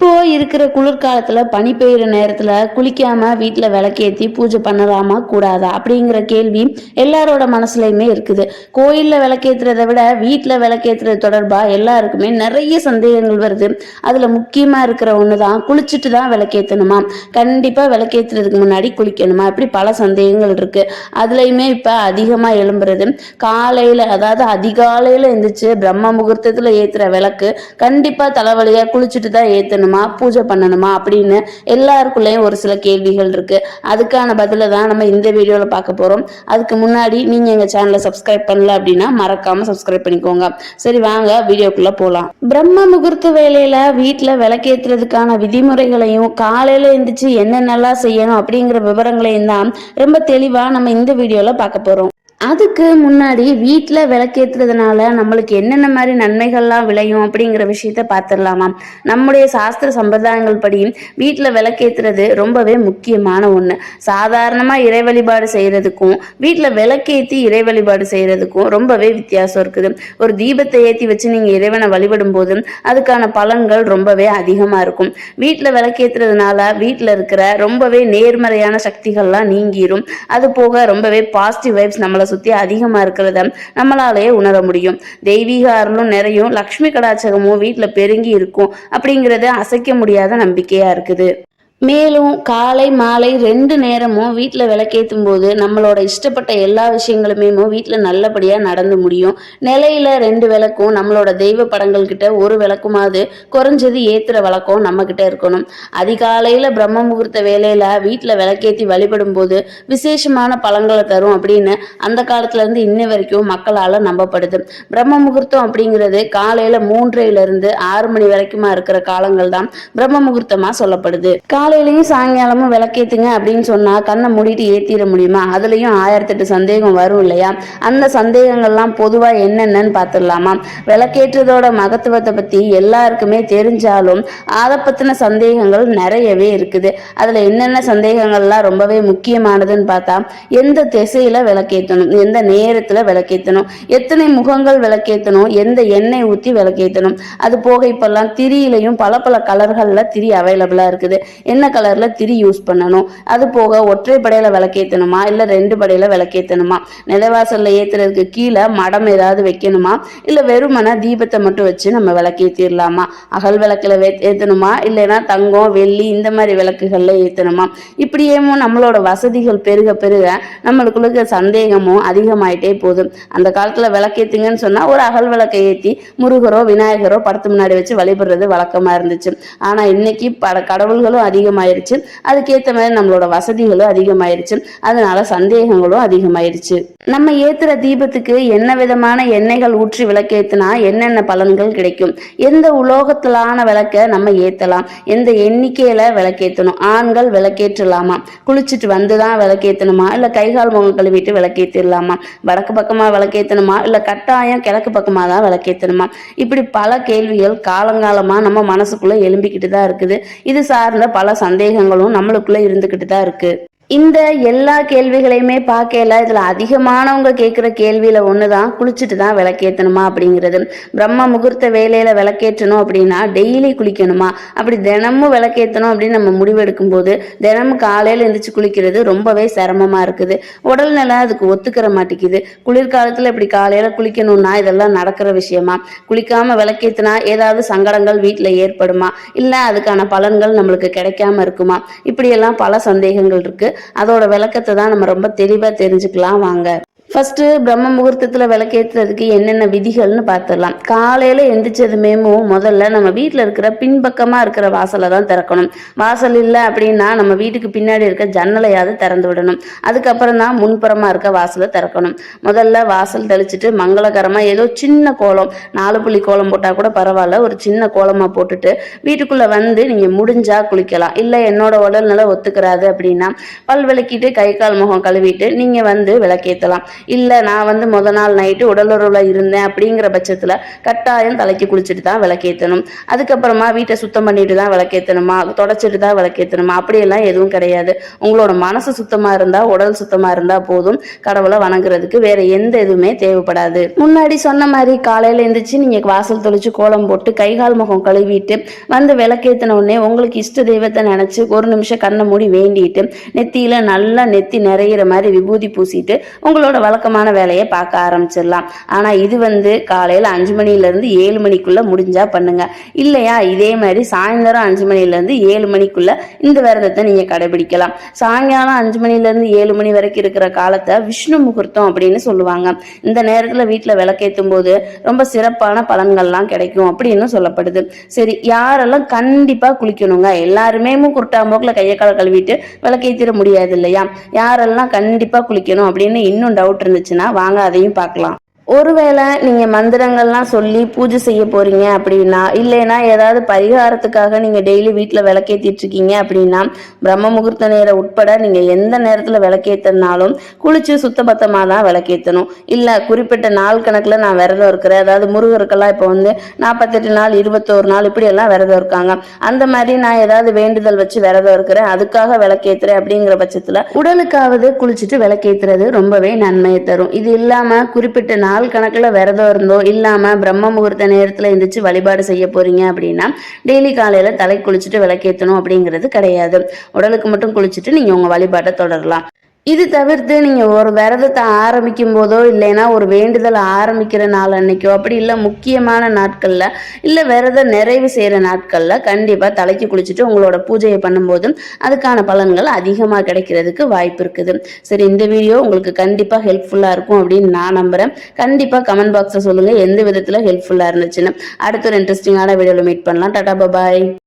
இப்போ இருக்கிற குளிர்காலத்துல பனி பெய்யுற நேரத்துல குளிக்காம வீட்டுல விளக்கேத்தி பூஜை பண்ணலாமா கூடாதா அப்படிங்கிற கேள்வி எல்லாரோட மனசுலயுமே இருக்குது. கோயில்ல விளக்கேத்துறதை விட வீட்டுல விளக்கேத்துறது தொடர்பா எல்லாருக்குமே நிறைய சந்தேகங்கள் வருது. அதுல முக்கியமா இருக்கிற ஒண்ணுதான் குளிச்சுட்டு தான் விளக்கேத்தணுமா? கண்டிப்பா விளக்கேத்துறதுக்கு முன்னாடி குளிக்கணுமா? இப்படி பல சந்தேகங்கள் இருக்கு. அதுலயுமே இப்ப அதிகமா எழும்புறது. காலையில அதாவது அதிகாலையில எந்திரிச்சு பிரம்ம முகூர்த்தத்துல ஏத்துற விளக்கு கண்டிப்பா தலைவலியா குளிச்சுட்டு தான் ஏத்தணுமா பூஜை பண்ணணுமா? அப்படின்னு எல்லாருக்குள்ளேயும் ஒரு சில கேள்விகள் இருக்கு. அதுக்கான பதில தான் நம்ம இந்த வீடியோல பார்க்க போறோம். அதுக்கு முன்னாடி நீங்க எங்க சேனலை சப்ஸ்கிரைப் பண்ணல அப்படின்னா மறக்காம சப்ஸ்கிரைப் பண்ணிக்கோங்க. சரி வாங்க வீடியோக்குள்ள போலாம். பிரம்ம முகூர்த்த வேலையில வீட்டுல விளக்கேற்றுறதுக்கான விதிமுறைகளையும் காலையில எழுந்திரிச்சு என்னென்னலாம் செய்யணும் அப்படிங்கிற விவரங்களையும் தான் ரொம்ப தெளிவா நம்ம இந்த வீடியோல பார்க்க போறோம். அதுக்கு முன்னாடி வீட்டில் விளக்கேற்றுறதுனால நம்மளுக்கு என்னென்ன மாதிரி நன்மைகள்லாம் விளையும் அப்படிங்கிற விஷயத்த பார்த்துடலாமா நம்முடைய சாஸ்திர சம்பிரதாயங்கள் படி வீட்டில் விளக்கேற்றுறது ரொம்பவே முக்கியமான ஒன்று சாதாரணமாக இறை வழிபாடு செய்கிறதுக்கும் வீட்டில் விளக்கேற்றி இறை வழிபாடு செய்கிறதுக்கும் ரொம்பவே வித்தியாசம் இருக்குது. ஒரு தீபத்தை ஏற்றி வச்சு நீங்கள் இறைவனை வழிபடும் போது அதுக்கான பலன்கள் ரொம்பவே அதிகமாக இருக்கும். வீட்டில் விளக்கேற்றுறதுனால வீட்டில் இருக்கிற ரொம்பவே நேர்மறையான சக்திகள்லாம் நீங்கிரும். அது போக ரொம்பவே பாசிட்டிவ் வைப்ஸ் நம்மளை சுத்தி அதிகமாக இருக்கிறத நம்மளாலேயே உணர முடியும். தெய்வீக அருளும் நிறையும் லக்ஷ்மி கடாச்சகமும் வீட்டில் பெருங்கி இருக்கும். அப்படிங்கிறது அசைக்க முடியாத நம்பிக்கையாக இருக்குது. மேலும் காலை மாலை ரெண்டு நேரமும் வீட்டில் விளக்கேற்றும் போது நம்மளோட இஷ்டப்பட்ட எல்லா விஷயங்களுமே வீட்டில் நல்லபடியாக நடந்து முடியும். நிலையில் ரெண்டு விளக்கும் நம்மளோட தெய்வ படங்கள் கிட்ட ஒரு விளக்குமாவது குறைஞ்சது ஏற்றுற வழக்கம் நம்மக்கிட்ட இருக்கணும். அதிகாலையில் பிரம்ம முகூர்த்த வேலையில் வீட்டில் விளக்கேற்றி வழிபடும் போது விசேஷமான பழங்களை தரும் அப்படின்னு அந்த காலத்துலேருந்து இன்ன வரைக்கும் மக்களால் நம்பப்படுது. பிரம்ம முகூர்த்தம் அப்படிங்கிறது காலையில் மூன்றையிலிருந்து ஆறு மணி வரைக்குமா இருக்கிற காலங்கள் தான் பிரம்ம முகூர்த்தமாக சொல்லப்படுது. காலையிலையும் சாயங்காலமும் விளக்கேத்துங்க அப்படின்னு சொன்னா கண்ணை மூடிட்டு ஏத்திட முடியுமா? அதுலயும் ஆயிரத்தெட்டு சந்தேகம் வரும் இல்லையா? அந்த சந்தேகங்கள்லாம் பொதுவா என்னென்னன்னு பார்த்துடலாமா விளக்கேற்றதோட மகத்துவத்தை பத்தி எல்லாருக்குமே தெரிஞ்சாலும் அதை பத்தின சந்தேகங்கள் நிறையவே இருக்குது. அதுல என்னென்ன சந்தேகங்கள்லாம் ரொம்பவே முக்கியமானதுன்னு பார்த்தா எந்த திசையில விளக்கேற்றணும் எந்த நேரத்துல விளக்கேற்றணும் எத்தனை முகங்கள் விளக்கேற்றணும் எந்த எண்ணெய் ஊற்றி விளக்கேற்றணும் அது போக இப்பெல்லாம் திரியிலையும் பல பல கலர்கள்ல திரி அவைலபிளா இருக்குது. என்ன கலர்ல திரி யூஸ் பண்ணணும்? அது போக ஒற்றை படையில விளக்கேற்றணுமா இல்லை ரெண்டு படையில விளக்கேற்றணுமா நிலவாசல்ல ஏத்துறதுக்கு கீழே மடம் ஏதாவது வைக்கணுமா? இல்லை வெறுமன தீபத்தை மட்டும் வச்சு நம்ம விளக்கேற்றிடலாமா அகல் விளக்குல ஏற்றணுமா இல்லைன்னா தங்கம் வெள்ளி இந்த மாதிரி விளக்குகள்ல ஏற்றணுமா இப்படியேமோ நம்மளோட வசதிகள் பெருக பெருக நம்மளுக்குள்ள சந்தேகமும் அதிகமாயிட்டே போதும் அந்த காலத்துல விளக்கேத்துங்கன்னு சொன்னா ஒரு அகல் விளக்கை ஏற்றி முருகரோ விநாயகரோ படத்து முன்னாடி வச்சு வழிபடுறது வழக்கமா இருந்துச்சு. ஆனா இன்னைக்கு பட கடவுள்களும் அதிகம் அதிகமாயிருச்சு. அதுக்கேற்ற மாதிரி நம்மளோட வசதிகளும் அதிகமாயிருச்சு. அதனால சந்தேகங்களும் அதிகமாயிருச்சு. நம்ம ஏத்துற தீபத்துக்கு என்ன விதமான எண்ணெய்கள் ஊற்றி விளக்கேத்துனா என்னென்ன பலன்கள் கிடைக்கும்? எந்த உலோகத்திலான விளக்க நம்ம ஏத்தலாம்? எந்த எண்ணிக்கையில விளக்கேற்றணும் ஆண்கள் விளக்கேற்றலாமா? குளிச்சுட்டு வந்துதான் விளக்கேற்றணுமா இல்ல கைகால் முகம் கழுவிட்டு விளக்கேற்றிடலாமா வடக்கு பக்கமா விளக்கேற்றணுமா இல்ல கட்டாயம் கிழக்கு பக்கமா தான் விளக்கேற்றணுமா இப்படி பல கேள்விகள் காலங்காலமா நம்ம மனசுக்குள்ள எழும்பிக்கிட்டு தான் இருக்குது. இது சார்ந்த பல சந்தேகங்களும் நம்மளுக்குள்ள இருந்துகிட்டு தான் இருக்கு. இந்த எல்லா கேள்விகளையுமே பார்க்கல இதில் அதிகமானவங்க கேட்குற கேள்வியில் ஒன்று தான் குளிச்சுட்டு தான் விளக்கேற்றணுமா அப்படிங்கிறது. பிரம்ம முகூர்த்த வேலையில் விளக்கேற்றணும் அப்படின்னா டெய்லி குளிக்கணுமா? அப்படி தினமும் விளக்கேற்றணும் அப்படின்னு நம்ம முடிவெடுக்கும் போது தினமும் காலையில் எழுந்திரிச்சு குளிக்கிறது ரொம்பவே சிரமமாக இருக்குது. உடல்நிலை அதுக்கு ஒத்துக்கிற மாட்டேங்குது. குளிர்காலத்தில் இப்படி காலையில் குளிக்கணும்னா இதெல்லாம் நடக்கிற விஷயமா? குளிக்காமல் விளக்கேற்றினா ஏதாவது சங்கடங்கள் வீட்டில் ஏற்படுமா? இல்லை அதுக்கான பலன்கள் நம்மளுக்கு கிடைக்காம இருக்குமா? இப்படியெல்லாம் பல சந்தேகங்கள் இருக்குது அதோட விளக்கத்தை தான் நம்ம ரொம்ப தெளிவாக தெரிஞ்சுக்கலாம். வாங்க. ஃபர்ஸ்ட் பிரம்ம முகூர்த்தத்தில் விளக்கேற்றுறதுக்கு என்னென்ன விதிகள்னு பார்த்துடலாம் காலையில் எந்திரிச்சதுமேமோ முதல்ல நம்ம வீட்டில் இருக்கிற பின்பக்கமாக இருக்கிற வாசலை தான் திறக்கணும். வாசல் இல்லை அப்படின்னா நம்ம வீட்டுக்கு பின்னாடி இருக்க ஜன்னலையாவது திறந்து விடணும். அதுக்கப்புறம் தான் முன்புறமாக இருக்க வாசலை திறக்கணும். முதல்ல வாசல் தெளிச்சுட்டு மங்களகரமாக ஏதோ சின்ன கோலம் நாலு புள்ளி கோலம் போட்டால் கூட பரவாயில்ல. ஒரு சின்ன கோலமாக போட்டுட்டு வீட்டுக்குள்ளே வந்து நீங்கள் முடிஞ்சால் குளிக்கலாம். இல்லை என்னோட உடல்நிலை ஒத்துக்கிறாது அப்படின்னா பல் விளக்கிட்டு கை கால் முகம் கழுவிட்டு நீங்கள் வந்து விளக்கேற்றலாம் இல்லை நான் வந்து முத நாள் நைட்டு உடலுறவில் இருந்தேன் அப்படிங்கிற பட்சத்தில் கட்டாயம் தலைக்கு குளிச்சுட்டு தான் விளக்கேற்றணும் அதுக்கப்புறமா வீட்டை சுத்தம் பண்ணிட்டு தான் விளக்கேற்றணுமா தொடச்சிட்டு தான் விளக்கேற்றணுமா அப்படியெல்லாம் எதுவும் கிடையாது. உங்களோட மனசு சுத்தமாக இருந்தால் உடல் சுத்தமாக இருந்தால் போதும். கடவுளை வணங்குறதுக்கு வேற எந்த இதுவுமே தேவைப்படாது. முன்னாடி சொன்ன மாதிரி காலையில் எழுந்திரிச்சு நீங்கள் வாசல் தொளிச்சு கோலம் போட்டு கை கால் முகம் கழுவிட்டு வந்து விளக்கேற்றின உடனே உங்களுக்கு இஷ்ட தெய்வத்தை நினச்சி ஒரு நிமிஷம் கண்ணை மூடி வேண்டிட்டு நெத்தியில் நல்லா நெத்தி நிறையிற மாதிரி விபூதி பூசிட்டு உங்களோட வழக்கமான வேலையை பார்க்க ஆரம்பிச்சிடலாம். ஆனால் இது வந்து காலையில் அஞ்சு மணிலேருந்து ஏழு மணிக்குள்ளே முடிஞ்சா பண்ணுங்க. இல்லையா? இதே மாதிரி சாயந்தரம் அஞ்சு மணிலேருந்து ஏழு மணிக்குள்ள இந்த விரதத்தை நீங்கள் கடைபிடிக்கலாம். சாயங்காலம் அஞ்சு மணிலேருந்து ஏழு மணி வரைக்கும் இருக்கிற காலத்தை விஷ்ணு முகூர்த்தம் அப்படின்னு சொல்லுவாங்க. இந்த நேரத்தில் வீட்டில் விளக்கேற்றும் போது ரொம்ப சிறப்பான பலன்கள்லாம் கிடைக்கும் அப்படின்னு சொல்லப்படுது. சரி யாரெல்லாம் கண்டிப்பாக குளிக்கணுங்க? எல்லாருமே குருட்டாம்போக்கில் கையை கால கழுவிட்டு விளக்கேற்றிட முடியாது இல்லையா? யாரெல்லாம் கண்டிப்பாக குளிக்கணும் அப்படின்னு இன்னும் டவுட் இருந்துச்சுன்னா வாங்க அதையும் பார்க்கலாம். ஒருவேளை நீங்கள் மந்திரங்கள்லாம் சொல்லி பூஜை செய்ய போறீங்க அப்படின்னா இல்லைன்னா ஏதாவது பரிகாரத்துக்காக நீங்கள் டெய்லி வீட்டில் விளக்கேற்றிட்டு இருக்கீங்க அப்படின்னா பிரம்ம முகூர்த்த நேரம் உட்பட நீங்கள் எந்த நேரத்தில் விளக்கேற்றினாலும் குளிச்சு சுத்தபத்தமாக தான் விளக்கேற்றணும் இல்லை குறிப்பிட்ட நாள் கணக்கில் நான் விரதம் இருக்கிறேன். அதாவது முருகருக்கெல்லாம் இப்போ வந்து நாற்பத்தெட்டு நாள் இருபத்தோரு நாள் இப்படியெல்லாம் விரதம் இருக்காங்க. அந்த மாதிரி நான் ஏதாவது வேண்டுதல் வச்சு விரதம் இருக்கிறேன். அதுக்காக விளக்கேற்றுறேன் அப்படிங்கிற பட்சத்தில் உடலுக்காவது குளிச்சுட்டு விளக்கேற்றுறது ரொம்பவே நன்மையை தரும். இது இல்லாமல் குறிப்பிட்ட நாள் நாள் கணக்கில் விரதம் இருந்தோ இல்லாமல் பிரம்ம முகூர்த்த நேரத்தில் எழுந்திரிச்சு வழிபாடு செய்ய போகிறீங்க அப்படின்னா டெய்லி காலையில் தலை குளிச்சுட்டு விளக்கேற்றணும் அப்படிங்கிறது கிடையாது. உடலுக்கு மட்டும் குளிச்சுட்டு நீங்கள் உங்கள் வழிபாட்டை தொடரலாம். இது தவிர்த்து நீங்கள் ஒரு விரதத்தை ஆரம்பிக்கும் போதோ இல்லைன்னா ஒரு வேண்டுதல் ஆரம்பிக்கிற நாள் அன்னைக்கோ அப்படி இல்லை முக்கியமான நாட்களில் இல்லை விரதம் நிறைவு செய்கிற நாட்களில் கண்டிப்பாக தலைக்கு குளிச்சுட்டு உங்களோட பூஜையை பண்ணும்போது அதுக்கான பலன்கள் அதிகமாக கிடைக்கிறதுக்கு வாய்ப்பு இருக்குது. சரி இந்த வீடியோ உங்களுக்கு கண்டிப்பாக ஹெல்ப்ஃபுல்லாக இருக்கும் அப்படின்னு நான் நம்புகிறேன் கண்டிப்பாக கமெண்ட் பாக்ஸை சொல்லுங்கள் எந்த விதத்தில் ஹெல்ப்ஃபுல்லாக இருந்துச்சுன்னு. அடுத்த ஒரு இன்ட்ரெஸ்டிங்கான வீடியோவில் மீட் பண்ணலாம். டாடா பபாய்